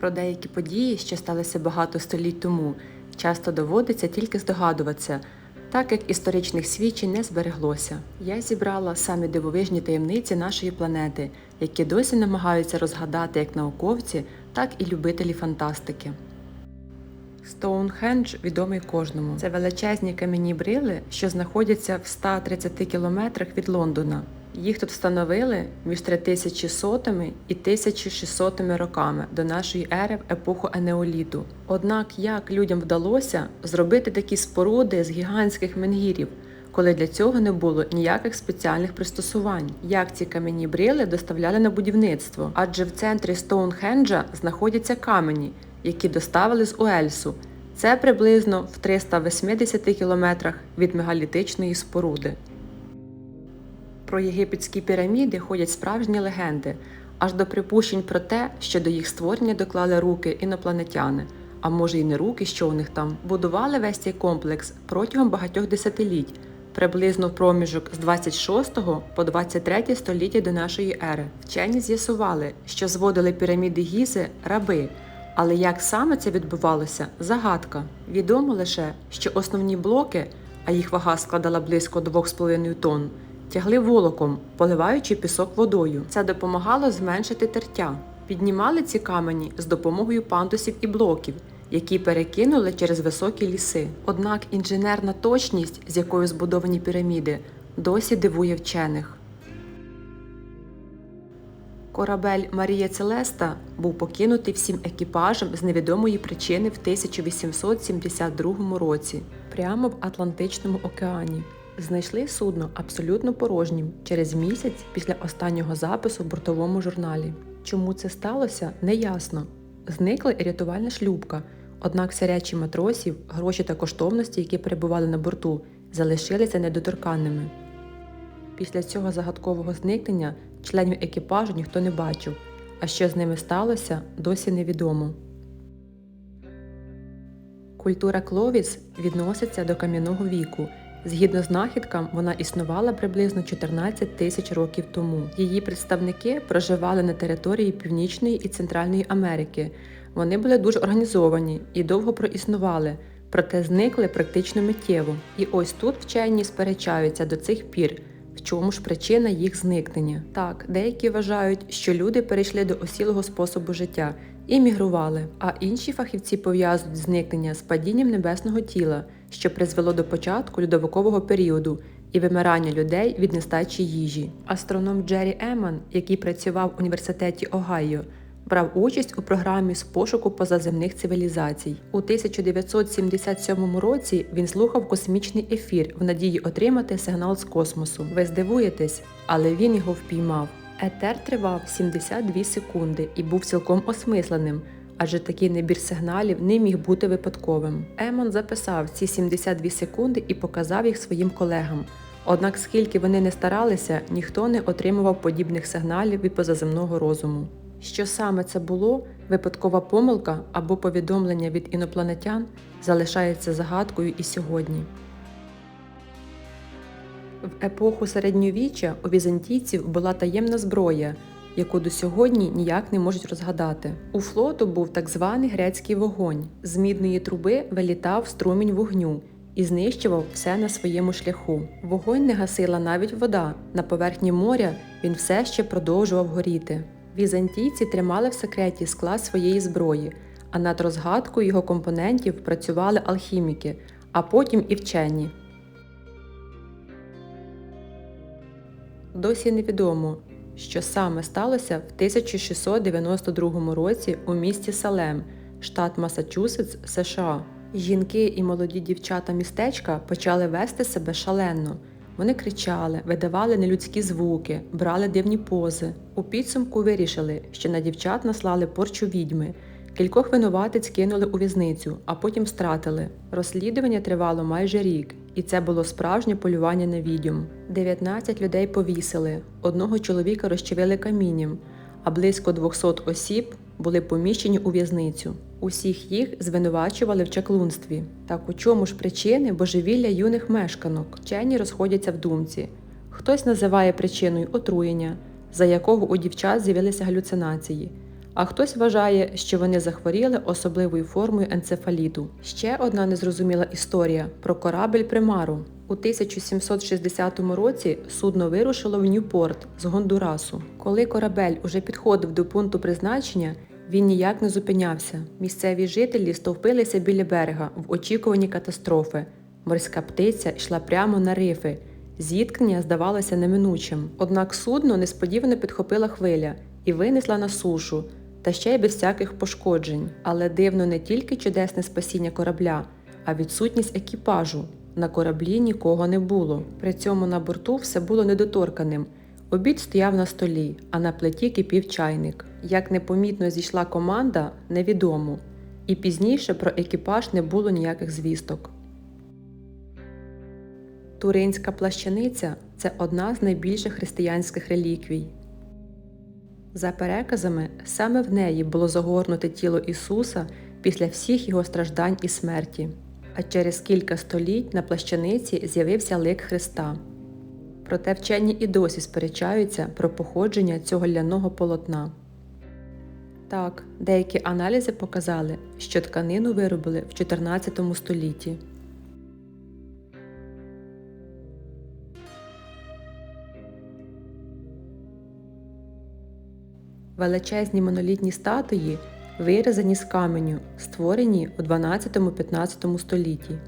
Про деякі події, що сталися багато століть тому, часто доводиться тільки здогадуватися, так як історичних свідчень не збереглося. Я зібрала самі дивовижні таємниці нашої планети, які досі намагаються розгадати як науковці, так і любителі фантастики. Стоунхендж відомий кожному. Це величезні кам'яні брили, що знаходяться в 130 кілометрах від Лондона. Їх тут встановили між 3100 і 1600 роками до нашої ери в епоху енеоліту. Однак як людям вдалося зробити такі споруди з гігантських менгірів, коли для цього не було ніяких спеціальних пристосувань, як ці кам'яні брили доставляли на будівництво, адже в центрі Стоунхенджа знаходяться камені, які доставили з Уельсу. Це приблизно в 380 кілометрах від мегалітичної споруди. Про єгипетські піраміди ходять справжні легенди, аж до припущень про те, що до їх створення доклали руки інопланетяни, а може й не руки, що у них там, будували весь цей комплекс протягом багатьох десятиліть, приблизно в проміжок з 26 по 23 століття до нашої ери. Вчені з'ясували, що зводили піраміди Гізи раби. Але як саме це відбувалося загадка. Відомо лише, що основні блоки, а їх вага складала близько 2,5 тонн, тягли волоком, поливаючи пісок водою. Це допомагало зменшити тертя. Піднімали ці камені з допомогою пандусів і блоків, які перекинули через високі ліси. Однак інженерна точність, з якою збудовані піраміди, досі дивує вчених. Корабель Марія Целеста був покинутий всім екіпажем з невідомої причини в 1872 році прямо в Атлантичному океані. Знайшли судно абсолютно порожнім через місяць після останнього запису в бортовому журналі. Чому це сталося, неясно. Зникла і рятувальна шлюпка, однак всі речі матросів, гроші та коштовності, які перебували на борту, залишилися недоторканними. Після цього загадкового зникнення членів екіпажу ніхто не бачив, а що з ними сталося, досі невідомо. Культура Кловіс відноситься до кам'яного віку. Згідно з знахідкам, вона існувала приблизно 14 тисяч років тому. Її представники проживали на території Північної і Центральної Америки. Вони були дуже організовані і довго проіснували, проте зникли практично миттєво. І ось тут вчені сперечаються до цих пір. В чому ж причина їх зникнення? Так, деякі вважають, що люди перейшли до осілого способу життя і мігрували, а інші фахівці пов'язують зникнення з падінням небесного тіла, що призвело до початку льодовикового періоду і вимирання людей від нестачі їжі. Астроном Джері Еман, який працював в університеті Огайо, брав участь у програмі з пошуку позаземних цивілізацій. У 1977 році він слухав космічний ефір в надії отримати сигнал з космосу. Ви здивуєтесь, але він його впіймав. Етер тривав 72 секунди і був цілком осмисленим, адже такий набір сигналів не міг бути випадковим. Емон записав ці 72 секунди і показав їх своїм колегам. Однак, скільки вони не старалися, ніхто не отримував подібних сигналів від позаземного розуму. Що саме це було, випадкова помилка або повідомлення від інопланетян залишається загадкою і сьогодні. В епоху середньовіччя у візантійців була таємна зброя, яку до сьогодні ніяк не можуть розгадати. У флоту був так званий грецький вогонь. З мідної труби вилітав струмінь вогню і знищував все на своєму шляху. Вогонь не гасила навіть вода. На поверхні моря він все ще продовжував горіти. Візантійці тримали в секреті склад своєї зброї, а над розгадкою його компонентів працювали алхіміки, а потім і вчені. Досі невідомо, що саме сталося в 1692 році у місті Салем, штат Масачусетс, США. Жінки і молоді дівчата містечка почали вести себе шалено. Вони кричали, видавали нелюдські звуки, брали дивні пози. У підсумку вирішили, що на дівчат наслали порчу відьми. Кількох винуватиць кинули у в'язницю, а потім стратили. Розслідування тривало майже рік, і це було справжнє полювання на відьом. 19 людей повісили, одного чоловіка розчавили камінням, а близько 200 осіб були поміщені у в'язницю. Усіх їх звинувачували в чаклунстві. Так у чому ж причини божевілля юних мешканок? Вчені розходяться в думці. Хтось називає причиною отруєння, за якого у дівчат з'явилися галюцинації, а хтось вважає, що вони захворіли особливою формою енцефаліту. Ще одна незрозуміла історія про корабель Примару. У 1760 році судно вирушило в Ньюпорт з Гондурасу. Коли корабель уже підходив до пункту призначення, він ніяк не зупинявся. Місцеві жителі стовпилися біля берега в очікуванні катастрофи. Морська птиця йшла прямо на рифи. Зіткнення здавалося неминучим. Однак судно несподівано підхопила хвиля і винесла на сушу, та ще й без всяких пошкоджень. Але дивно не тільки чудесне спасіння корабля, а відсутність екіпажу. На кораблі нікого не було. При цьому на борту все було недоторканим. Обід стояв на столі, а на плиті кипів чайник. Як непомітно зійшла команда, невідомо. І пізніше про екіпаж не було ніяких звісток. Туринська плащаниця це одна з найбільших християнських реліквій. За переказами, саме в неї було загорнуте тіло Ісуса після всіх його страждань і смерті, а через кілька століть на плащаниці з'явився лик Христа. Проте вчені і досі сперечаються про походження цього ляного полотна. Так, деякі аналізи показали, що тканину виробили в 14 столітті. Величезні монолітні статуї вирізані з каменю, створені у 12-15 столітті.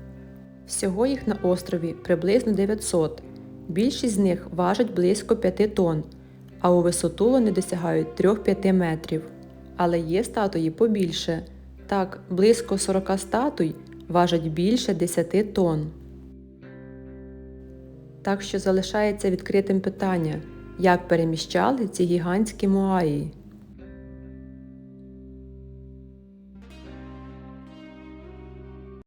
Всього їх на острові приблизно 900. Більшість з них важать близько 5 тонн, а у висоту вони досягають 3-5 метрів. Але є статуї побільше. Так, близько 40 статуй важать більше 10 тонн. Так що залишається відкритим питання, як переміщали ці гігантські муаї.